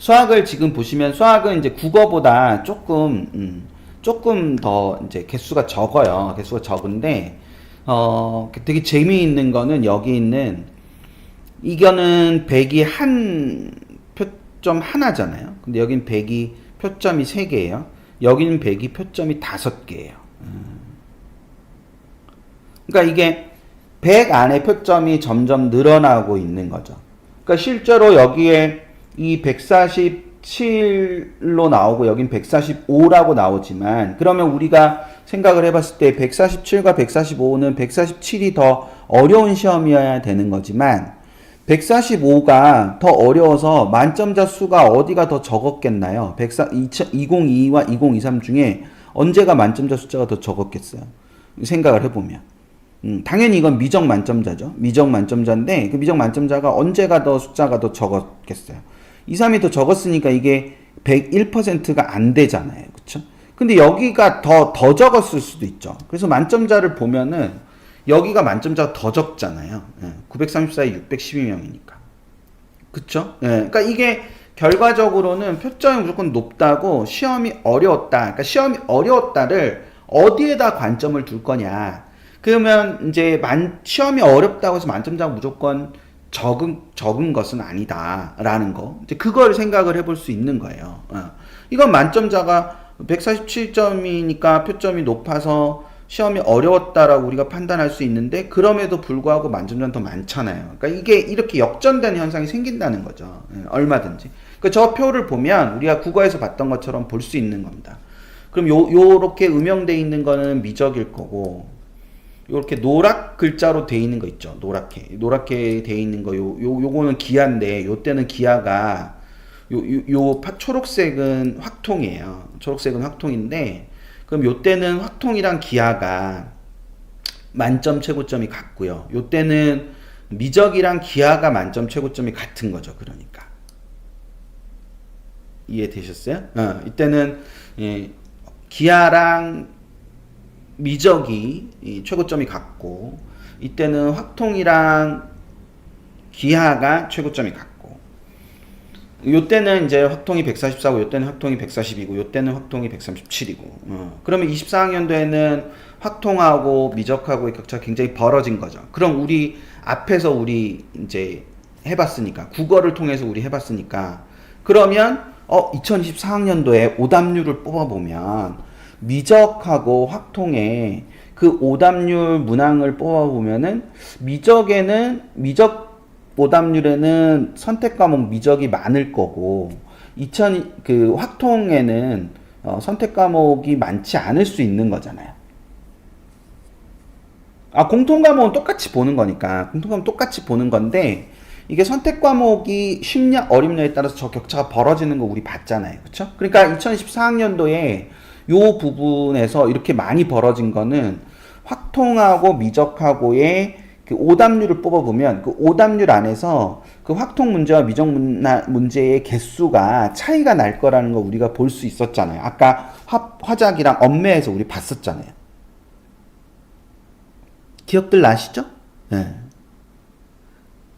수학을 지금 보시면 수학은 이제 국어보다 조금 음, 조금 더 이제 개수가 적어요. 개수가 적은데 어 되게 재미있는 거는 여기 있는 이거는 100이 한 표점 하나잖아요. 근데 여긴 100이 표점이 3개예요. 여기는 100이 표점이 5개예요. 그러니까 이게 100 안에 표점이 점점 늘어나고 있는 거죠. 그러니까 실제로 여기에 이 147로 나오고 여긴 145라고 나오지만 그러면 우리가 생각을 해봤을 때 147과 145는 147이 더 어려운 시험이어야 되는 거지만 145가 더 어려워서 만점자 수가 어디가 더 적었겠나요? 2022와 2023 중에 언제가 만점자 숫자가 더 적었겠어요? 생각을 해보면. 음, 당연히 이건 미적 만점자죠. 미적 만점자인데 그 미적 만점자가 언제가 더 숫자가 더 적었겠어요. 2, 3이 더 적었으니까 이게 101%가 안 되잖아요. 그쵸? 근데 여기가 더, 더 적었을 수도 있죠. 그래서 만점자를 보면은 여기가 만점자가 더 적잖아요. 예, 934에 612명이니까. 그쵸? 예, 그러니까 이게 결과적으로는 표점이 무조건 높다고 시험이 어려웠다. 그러니까 시험이 어려웠다를 어디에다 관점을 둘 거냐. 그러면 이제 만, 시험이 어렵다고 해서 만점자가 무조건 적은, 적은 것은 아니다라는 거. 이제 그걸 생각을 해볼 수 있는 거예요. 어. 이건 만점자가 147점이니까 표점이 높아서 시험이 어려웠다라고 우리가 판단할 수 있는데 그럼에도 불구하고 만점자는 더 많잖아요. 그러니까 이게 이렇게 역전되는 현상이 생긴다는 거죠. 예, 얼마든지. 그러니까 저 표를 보면 우리가 국어에서 봤던 것처럼 볼 수 있는 겁니다. 그럼 요 요렇게 음영돼 있는 거는 미적일 거고 요렇게 노랗 글자로 돼 있는 거 있죠. 노랗게. 노랗게 돼 있는 거 요 요 요거는 기아인데 요 때는 기아가 요 요 요 파- 초록색은 확통이에요. 초록색은 확통인데 그럼 요 때는 확통이랑 기아가 만점 최고점이 같고요. 요 때는 미적이랑 기아가 만점 최고점이 같은 거죠. 그러니까. 이해되셨어요? 어, 이때는 예, 기아랑 미적이 이 최고점이 같고 이때는 확통이랑 기하가 최고점이 같고. 요때는 이제 확통이 144고 요때는 확통이 142고 요때는 확통이 137이고. 어. 그러면 24학년도에는 확통하고 미적하고의 격차가 굉장히 벌어진 거죠. 그럼 우리 앞에서 우리 이제 해봤으니까 국어를 통해서 우리 해봤으니까 그러면 어 2024학년도에 오답률을 뽑아보면 미적하고 확통에 그 오답률 문항을 뽑아보면은 미적에는 미적 오답률에는 선택 과목 미적이 많을 거고 2000 그 확통에는 어, 선택 과목이 많지 않을 수 있는 거잖아요. 아 공통 과목은 똑같이 보는 거니까 공통 과목 똑같이 보는 건데 이게 선택 과목이 쉽냐 어렵냐에 따라서 저 격차가 벌어지는 거 우리 봤잖아요. 그렇죠? 그러니까 2014학년도에 요 부분에서 이렇게 많이 벌어진 거는 확통하고 미적하고의 그 오답률을 뽑아보면 그 오답률 안에서 그 확통 문제와 미적 문제의 개수가 차이가 날 거라는 거 우리가 볼 수 있었잖아요. 아까 화, 화작이랑 엄매에서 우리 봤었잖아요. 기억들 나시죠? 네.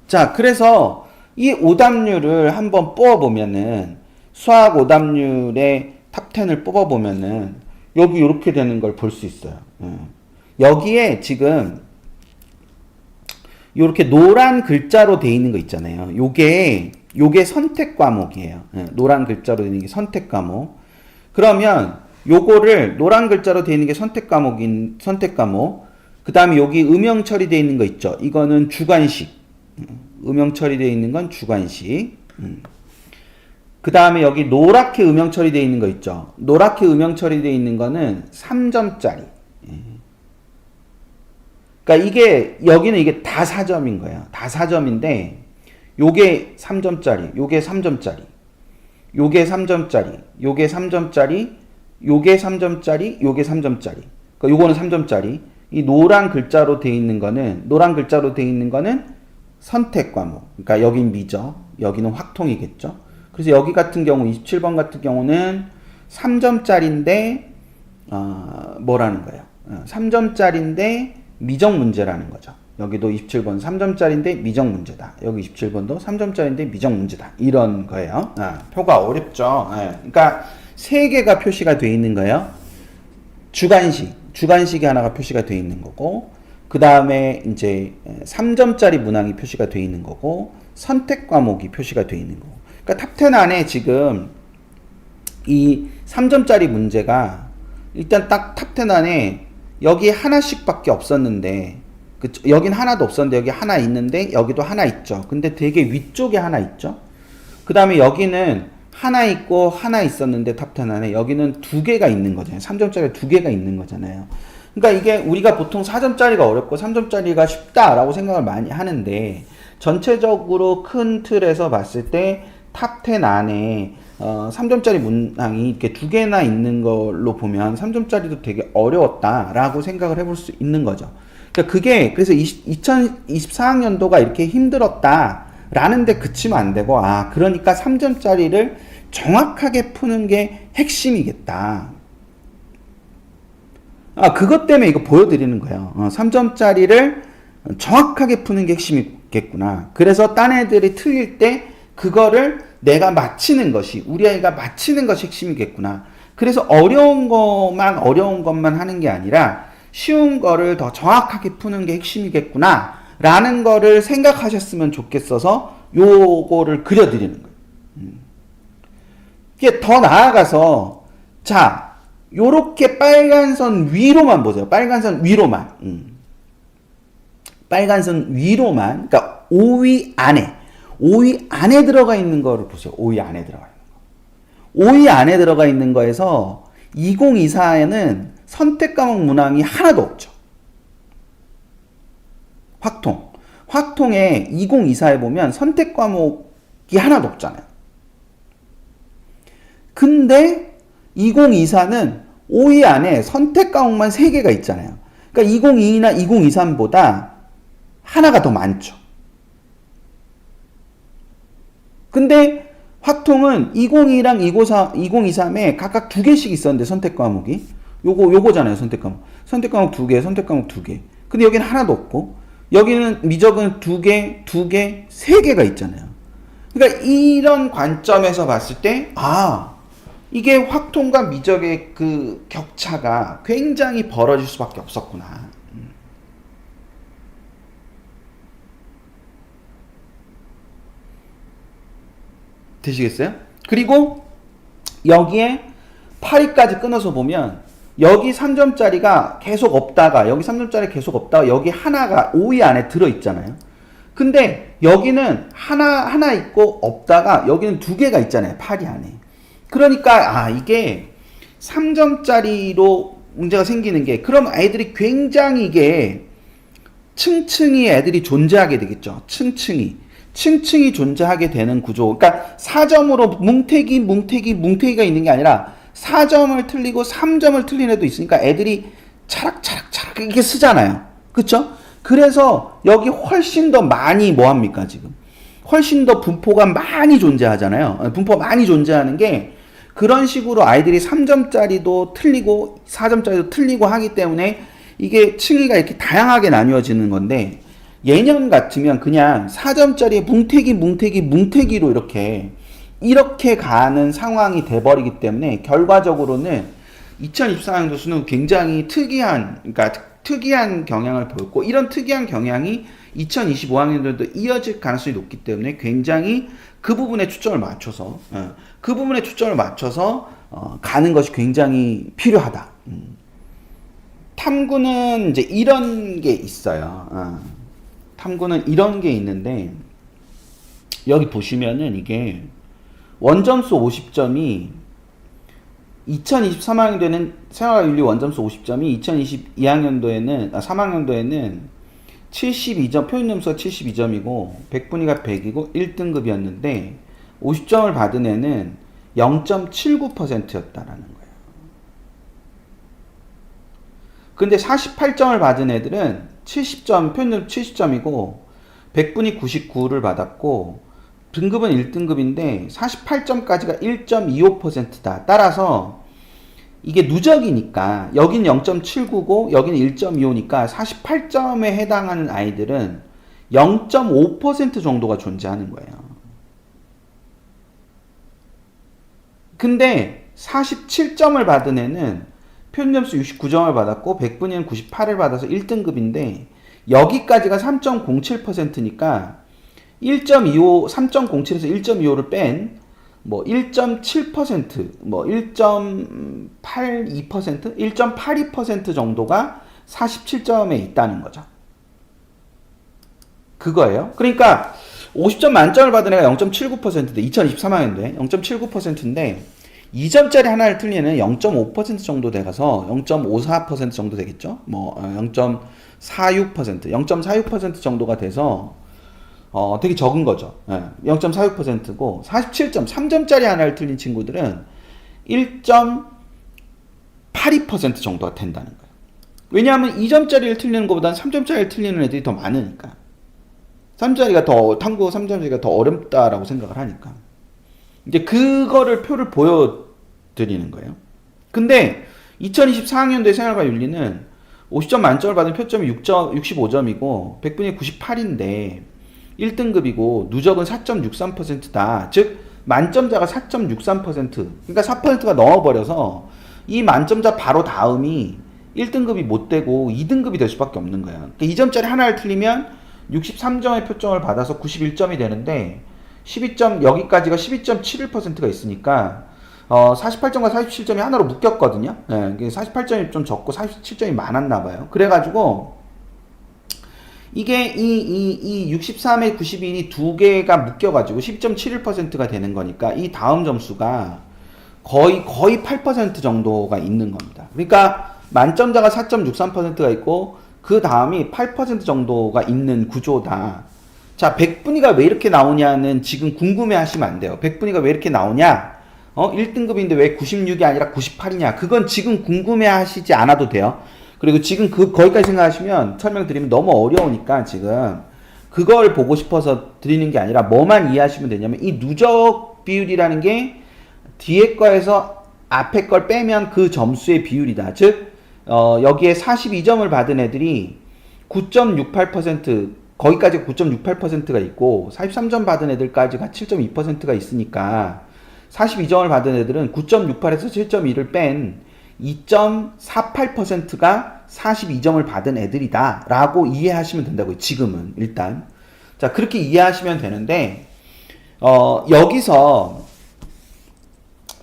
자, 그래서 이 오답률을 한번 뽑아보면은 수학 오답률의 탑10을 뽑아보면은 여기 이렇게 되는 걸 볼 수 있어요. 예. 여기에 지금 이렇게 노란 글자로 돼 있는 거 있잖아요. 요게 요게 선택 과목이에요. 예, 노란 글자로 돼 있는 게 선택 과목. 그러면 요거를 노란 글자로 돼 있는 게 선택 과목인 선택 과목. 그다음에 여기 음영 처리돼 있는 거 있죠. 이거는 주관식. 음, 음영 처리돼 있는 건 주관식. 음. 그 다음에 여기 노랗게 음영 처리되어 있는 거 있죠. 노랗게 음영 처리되어 있는 거는 3점짜리. 그러니까 이게 여기는 이게 다 4점인 거예요. 다 4점인데 요게 3점짜리, 요게 3점짜리. 요게 3점짜리, 요게 3점짜리, 요게 3점짜리, 요게 3점짜리. 그러니까 요거는 3점짜리. 이 노란 글자로 돼 있는 거는 노란 글자로 돼 있는 거는 선택 과목. 그러니까 여긴 미적, 여기는 확통이겠죠. 그래서 여기 같은 경우 27번 같은 경우는 3점짜리인데 어, 뭐라는 거예요? 어, 3점짜리인데 미적 문제라는 거죠. 여기도 27번 3점짜리인데 미정 문제다. 여기 27번도 3점짜리인데 미정 문제다. 이런 거예요. 아, 표가 어렵죠. 예. 그러니까 세 개가 표시가 돼 있는 거예요. 주관식, 주관식이 하나가 표시가 돼 있는 거고, 그 다음에 이제 3점짜리 문항이 표시가 돼 있는 거고, 선택 과목이 표시가 돼 있는 거고. 그러니까 탑10 안에 지금 이 3점짜리 문제가 일단 딱 탑10 안에 여기 하나씩밖에 없었는데, 그 여긴 하나도 없었는데 여기 하나 있는데 여기도 하나 있죠. 근데 되게 위쪽에 하나 있죠. 그 다음에 여기는 하나 있고 하나 있었는데 탑10 안에 여기는 두 개가 있는 거잖아요. 3점짜리 두 개가 있는 거잖아요. 그러니까 이게 우리가 보통 4점짜리가 어렵고 3점짜리가 쉽다라고 생각을 많이 하는데 전체적으로 큰 틀에서 봤을 때 탑 10 안에 어, 3점짜리 문항이 이렇게 두 개나 있는 걸로 보면 3점짜리도 되게 어려웠다라고 생각을 해볼 수 있는 거죠. 그러니까 그게 그래서 2024학년도가 이렇게 힘들었다라는 데 그치면 안 되고 아 그러니까 3점짜리를 정확하게 푸는 게 핵심이겠다. 아 그것 때문에 이거 보여드리는 거예요. 어, 3점짜리를 정확하게 푸는 게 핵심이겠구나. 그래서 딴 애들이 틀릴 때 그거를 내가 맞히는 것이 우리 아이가 맞히는 것이 핵심이겠구나. 그래서 어려운 것만 어려운 것만 하는 게 아니라 쉬운 거를 더 정확하게 푸는 게 핵심이겠구나. 라는 거를 생각하셨으면 좋겠어서 요거를 그려드리는 거예요. 음. 이게 더 나아가서 자 요렇게 빨간 선 위로만 보세요. 빨간 선 위로만. 음. 빨간 선 위로만. 그러니까 5위 안에 5위 안에 들어가 있는 거를 보세요. 5위 안에 들어가 있는 거. 5위 안에 들어가 있는 거에서 2024에는 선택 과목 문항이 하나도 없죠. 확통. 확통에 2024에 보면 선택 과목이 하나도 없잖아요. 근데 2024는 5위 안에 선택 과목만 3개가 있잖아요. 그러니까 2022나 2023보다 하나가 더 많죠. 근데 확통은 2022랑 2023, 2023에 각각 두 개씩 있었는데 선택 과목이 요거 요거잖아요 선택 과목 선택 과목 두 개 선택 과목 두 개 근데 여기는 하나도 없고 여기는 미적은 두 개, 두 개, 세 개가 있잖아요. 그러니까 이런 관점에서 봤을 때, 아, 이게 확통과 미적의 그 격차가 굉장히 벌어질 수밖에 없었구나. 되시겠어요? 그리고 여기에 8위까지 끊어서 보면 여기 3점짜리가 계속 없다가 여기 3점짜리 계속 없다가 여기 하나가 5위 안에 들어 있잖아요. 근데 여기는 하나 하나 있고 없다가 여기는 두 개가 있잖아요. 8위 안에. 그러니까 아 이게 3점짜리로 문제가 생기는 게 그럼 아이들이 굉장히 이게 층층이 애들이 존재하게 되겠죠. 층층이. 층층이 존재하게 되는 구조. 그러니까 4점으로 뭉태기, 뭉태기, 뭉태기가 있는 게 아니라 4점을 틀리고 3점을 틀린 애도 있으니까 애들이 차락차락차락 이렇게 쓰잖아요. 그쵸? 그래서 여기 훨씬 더 많이 뭐 합니까, 지금? 훨씬 더 분포가 많이 존재하잖아요. 분포가 많이 존재하는 게 그런 식으로 아이들이 3점짜리도 틀리고 4점짜리도 틀리고 하기 때문에 이게 층위가 이렇게 다양하게 나뉘어지는 건데 예년 같으면 그냥 4점짜리에 뭉태기, 뭉태기, 뭉태기로 이렇게 이렇게 가는 상황이 돼버리기 때문에 결과적으로는 2024년도 수능 굉장히 특이한, 그러니까 특이한 경향을 보였고 이런 특이한 경향이 2025학년도도 이어질 가능성이 높기 때문에 굉장히 그 부분에 초점을 맞춰서 어, 그 부분에 초점을 맞춰서 어, 가는 것이 굉장히 필요하다. 음. 탐구는 이제 이런 게 있어요. 어. 탐구는 이런 게 있는데 여기 보시면은 이게 원점수 50점이 2023학년 도에는 생활윤리 원점수 50점이 2022학년도에는 아, 3학년도에는 72점 표현 점수가 72점이고 100분위가 100이고 1등급이었는데 50점을 받은 애는 0.79%였다라는 거예요. 근데 48점을 받은 애들은 70점 표현 점수 70점이고 100분이 99를 받았고 등급은 1등급인데 48점까지가 1.25%다. 따라서 이게 누적이니까 여긴 0.799, 여기는 1.25니까 48점에 해당하는 아이들은 0.5% 정도가 존재하는 거예요. 근데 47점을 받은 애는 표준점수 69점을 받았고 100분위는 98을 받아서 1등급인데 여기까지가 3.07%니까 1.25 3.07에서 1.25를 뺀 뭐 1.7%, 뭐 1.82%, 1.82% 정도가 47점에 있다는 거죠. 그거예요. 그러니까 50점 만점을 받은 애가 0.79%인데 2023학년도에 0.79%인데 2점짜리 하나를 틀리는 0.5% 정도 돼가서 0.54% 정도 되겠죠. 뭐 0.46%, 0.46% 정도가 돼서 어, 되게 적은 거죠. 예, 0.46%고 47점, 3점짜리 하나를 틀린 친구들은 1.82% 정도가 된다는 거예요. 왜냐하면 2점짜리를 틀리는 것보다는 3점짜리를 틀리는 애들이 더 많으니까. 3점짜리가 더, 탐구 3점짜리가 더 어렵다라고 생각을 하니까. 이제 그거를 표를 보여드리는 거예요. 근데 2024학년도의 생활과 윤리는 50점 만점을 받은 표점이 6점, 65점이고 100분의 98인데 1등급이고 누적은 4.63%다. 즉 만점자가 4.63% 그러니까 4%가 넘어버려서 이 만점자 바로 다음이 1등급이 못 되고 2등급이 될 수밖에 없는 거예요. 그러니까 2점짜리 하나를 틀리면 63점의 표점을 받아서 91점이 되는데 12점 여기까지가 12.71%가 있으니까 어 48점과 47점이 하나로 묶였거든요. 예, 48점이 좀 적고 47점이 많았나 봐요. 그래가지고 이게 이, 이, 이 63에 92이 두 개가 묶여가지고 10.71%가 되는 거니까 이 다음 점수가 거의, 거의 8% 정도가 있는 겁니다. 그러니까 만점자가 4.63%가 있고 그 다음이 8% 정도가 있는 구조다. 자, 100분위가 왜 이렇게 나오냐는 지금 궁금해 하시면 안 돼요. 100분위가 왜 이렇게 나오냐? 어, 1등급인데 왜 96이 아니라 98이냐? 그건 지금 궁금해 하시지 않아도 돼요. 그리고 지금 그 거기까지 생각하시면 설명드리면 너무 어려우니까 지금 그걸 보고 싶어서 드리는 게 아니라 뭐만 이해하시면 되냐면 이 누적 비율이라는 게 뒤에 거에서 앞에 걸 빼면 그 점수의 비율이다. 즉 어, 여기에 42점을 받은 애들이 9.68% 거기까지 9.68%가 있고 43점 받은 애들까지가 7.2%가 있으니까 42점을 받은 애들은 9.68에서 7.2를 뺀 2.48%가 42점을 받은 애들이다 라고 이해하시면 된다고요 지금은 일단. 자 그렇게 이해하시면 되는데 어, 여기서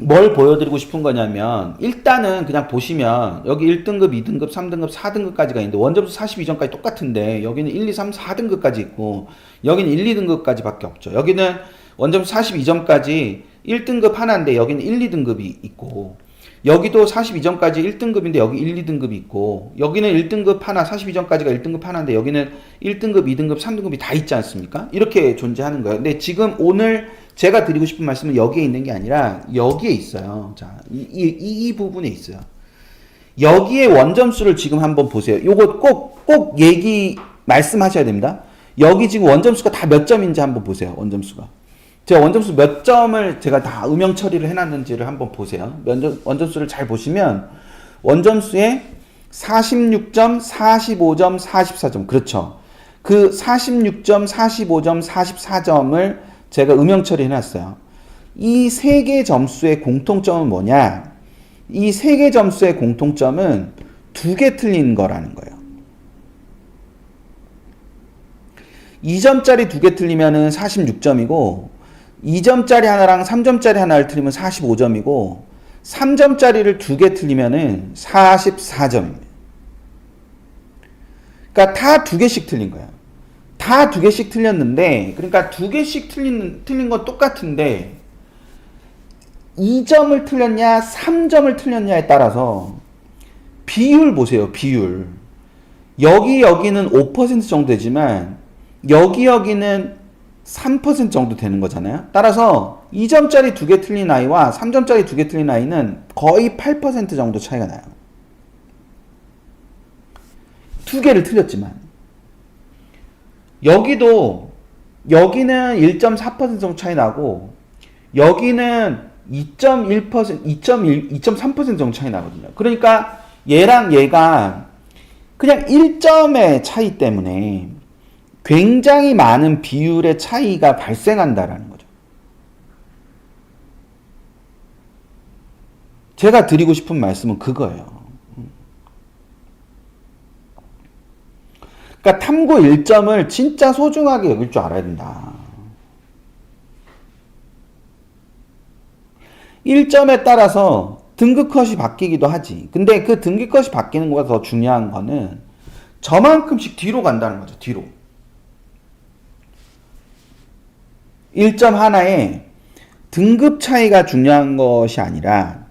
뭘 보여드리고 싶은 거냐면 일단은 그냥 보시면 여기 1등급, 2등급, 3등급, 4등급까지가 있는데 원점수 42점까지 똑같은데 여기는 1, 2, 3, 4등급까지 있고 여기는 1, 2등급까지 밖에 없죠 여기는 원점수 42점까지 1등급 하나인데 여기는 1, 2등급이 있고 여기도 42점까지 1등급인데 여기 1, 2등급이 있고 여기는 1등급 하나 42점까지가 1등급 하나인데 여기는 1등급, 2등급, 3등급이 다 있지 않습니까? 이렇게 존재하는 거예요. 근데 지금 오늘 제가 드리고 싶은 말씀은 여기에 있는 게 아니라 여기에 있어요. 자, 이, 이, 이, 이 부분에 있어요. 여기에 원점수를 지금 한번 보세요. 요거 꼭, 꼭 얘기 말씀하셔야 됩니다. 여기 지금 원점수가 다 몇 점인지 한번 보세요. 원점수가. 제가 원점수 몇 점을 제가 다 음영 처리를 해놨는지를 한번 보세요. 원점, 원점수를 잘 보시면 원점수에 46점, 45점, 44점 그렇죠. 그 46점, 45점, 44점을 제가 음영 처리해놨어요. 이 세 개 점수의 공통점은 뭐냐? 이 세 개 점수의 공통점은 두 개 틀린 거라는 거예요. 2점짜리 두 개 틀리면은 46점이고 2점짜리 하나랑 3점짜리 하나를 틀리면 45점이고 3점짜리를 두 개 틀리면은 44점입니다. 그러니까 다 두 개씩 틀린 거야. 다 두 개씩 틀렸는데 그러니까 두 개씩 틀린 틀린 건 똑같은데 2점을 틀렸냐 3점을 틀렸냐에 따라서 비율 보세요. 비율. 여기 여기는 5% 정도 되지만 여기 여기는 3% 정도 되는 거잖아요. 따라서 2점짜리 두 개 틀린 아이와 3점짜리 두 개 틀린 아이는 거의 8% 정도 차이가 나요. 두 개를 틀렸지만 여기도 여기는 1.4% 정도 차이 나고 여기는 2.1%, 2.1, 2.3% 정도 차이 나거든요. 그러니까 얘랑 얘가 그냥 1점의 차이 때문에 굉장히 많은 비율의 차이가 발생한다라는 거죠. 제가 드리고 싶은 말씀은 그거예요. 그러니까 탐구 1점을 진짜 소중하게 여길 줄 알아야 된다. 1점에 따라서 등급 컷이 바뀌기도 하지. 근데 그 등급 컷이 바뀌는 것보다 더 중요한 거는 저만큼씩 뒤로 간다는 거죠. 뒤로. 1점 하나에 등급 차이가 중요한 것이 아니라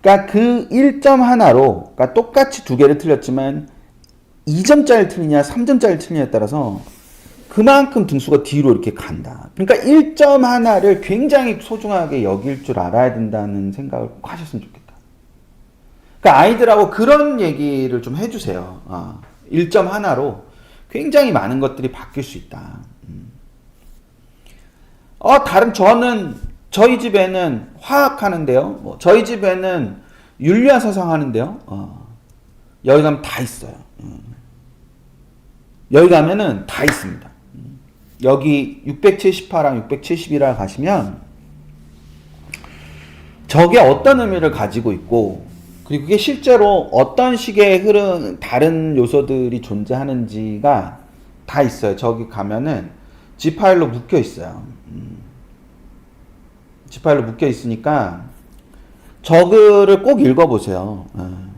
그러니까 그 1점 하나로 그러니까 똑같이 두 개를 틀렸지만 2점짜리 틀리냐 3점짜리 틀리냐에 따라서 그만큼 등수가 뒤로 이렇게 간다. 그러니까 1점 하나를 굉장히 소중하게 여길 줄 알아야 된다는 생각을 꼭 하셨으면 좋겠다. 그러니까 아이들하고 그런 얘기를 좀 해주세요. 아, 1점 하나로 굉장히 많은 것들이 바뀔 수 있다. 음. 어, 다른 저는 저희 집에는 화학 하는데요. 뭐 저희 집에는 윤리화 사상 하는데요. 어, 여기 가면 다 있어요. 음. 여기 가면은 다 있습니다. 음. 여기 670화랑 671화 가시면 저게 어떤 의미를 가지고 있고 그리고 그게 실제로 어떤 식의 흐름 다른 요소들이 존재하는지가 다 있어요. 저기 가면은 G 파일로 묶여 있어요. 음. G 파일로 묶여 있으니까 저글을 꼭 읽어보세요. 어.